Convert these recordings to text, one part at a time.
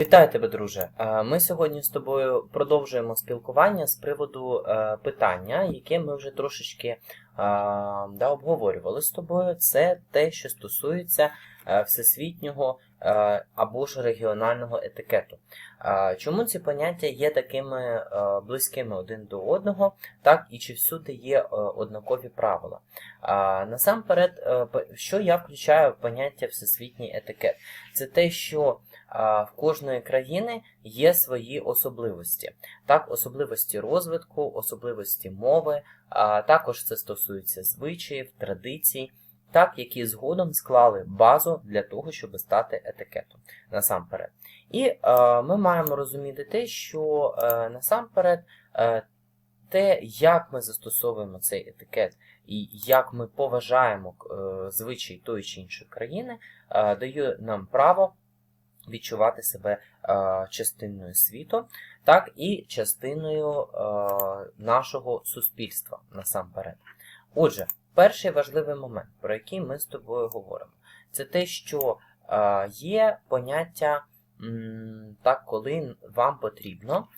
Вітаю тебе, друже. Ми сьогодні з тобою продовжуємо спілкування з приводу е, питання, яке ми вже трошечки да, обговорювали з тобою. Це те, що стосується е, всесвітнього е, або ж регіонального етикету. Чому ці поняття є такими е, близькими один до одного, так і чи всюди є однакові правила? Насамперед, що я включаю в поняття всесвітній етикет? Це те, що в кожної країни є свої особливості. Так, особливості розвитку, особливості мови, а також це стосується звичаїв, традицій, так, які згодом склали базу для того, щоб стати етикетом насамперед. І е, ми маємо розуміти те, що е, насамперед е, те, як ми застосовуємо цей етикет і як ми поважаємо е, звичаї тої чи іншої країни, е, дає нам право відчувати себе е, частиною світу, так і частиною е, нашого суспільства насамперед. Отже, перший важливий момент, про який ми з тобою говоримо, це те, що е, є поняття, так, коли вам потрібно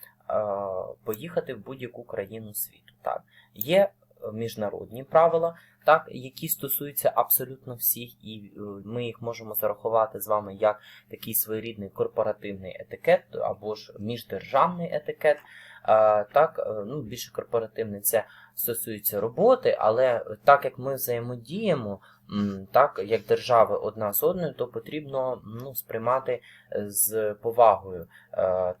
поїхати в будь-яку країну світу. Так. Є міжнародні правила, так, які стосуються абсолютно всіх, і е, ми їх можемо зарахувати з вами як такий своєрідний корпоративний етикет або ж міждержавний етикет. Е, Так, е, ну, більше корпоративний це стосується роботи, але так як ми взаємодіємо, так як держави одна з одною, то потрібно ну, сприймати з повагою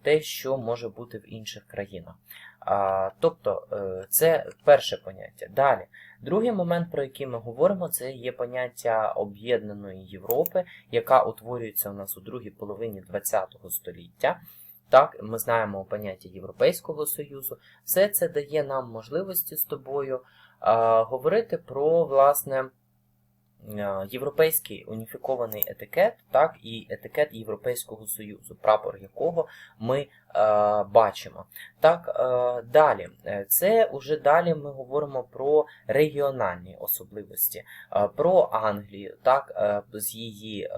те, що може бути в інших країнах. А, Тобто е, це перше поняття. Далі, другий момент, про який ми говоримо, це є поняття об'єднаної Європи, яка утворюється у нас у другій половині ХХ століття. Так, ми знаємо поняття Європейського Союзу. Все це дає нам можливості з тобою а, говорити про власне європейський уніфікований етикет, так, і етикет Європейського Союзу, прапор якого ми бачимо. Так, е, далі, Е, це уже далі ми говоримо про регіональні особливості, е, про Англію, так, е, з її е,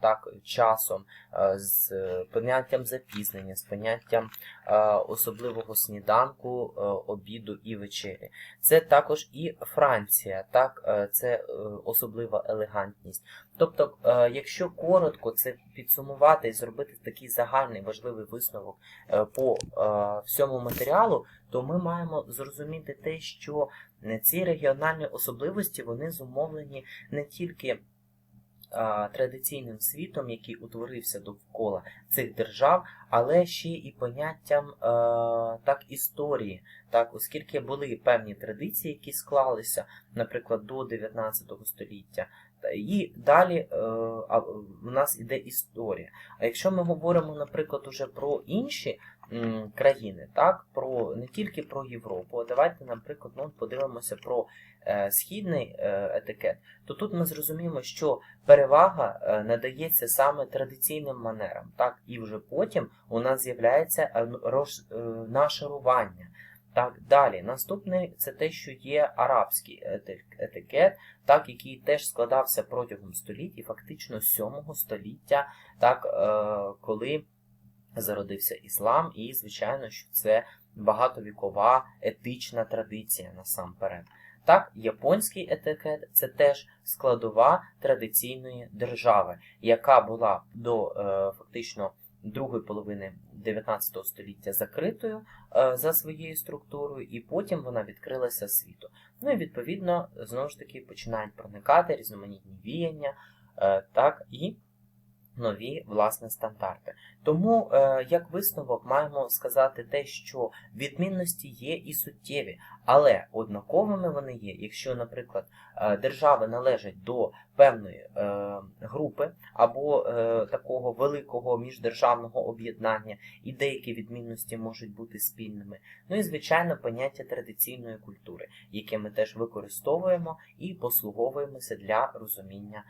так, часом, е, з поняттям запізнення, з поняттям е, особливого сніданку, е, обіду і вечері. Це також і Франція, так, е, це е, особлива елегантність. Тобто, е, якщо коротко це підсумувати і зробити такий загальний важливий висновок е, по е, всьому матеріалу, то ми маємо зрозуміти те, що е, ці регіональні особливості вони зумовлені не тільки традиційним світом, який утворився довкола цих держав, але ще і поняттям е, так історії, так, оскільки були певні традиції, які склалися, наприклад, до 19 століття. І далі е, в нас іде історія. А якщо ми говоримо, наприклад, уже про інші країни, так, про не тільки про Європу, а давайте, наприклад, ну, подивимося про е, східний е, етикет, то тут ми зрозуміємо, що перевага надається саме традиційним манерам, так, і вже потім у нас з'являється нашарування. Так, далі. Наступний це те, що є арабський етикет, так, який теж складався протягом століть, і фактично 7 століття, так, е, коли зародився іслам, і, звичайно, що це багатовікова етична традиція насамперед. Так, японський етикет це теж складова традиційної держави, яка була до е, фактично другої половини 19 століття закритою е, за своєю структурою, і потім вона відкрилася світу. Ну і відповідно знову ж таки починають проникати різноманітні віяння, е, так і нові власне стандарти. Тому, е, як висновок, маємо сказати те, що відмінності є і суттєві, але однаковими вони є, якщо, наприклад, е, держави належать до певної е, групи або такого великого міждержавного об'єднання, і деякі відмінності можуть бути спільними. Ну і звичайно, поняття традиційної культури, яке ми теж використовуємо і послуговуємося для розуміння.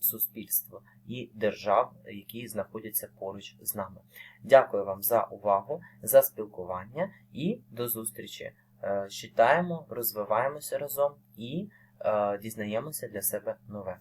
Суспільства і держав, які знаходяться поруч з нами. Дякую вам за увагу, за спілкування і до зустрічі. Е, Читаємо, розвиваємося разом і е, дізнаємося для себе нове.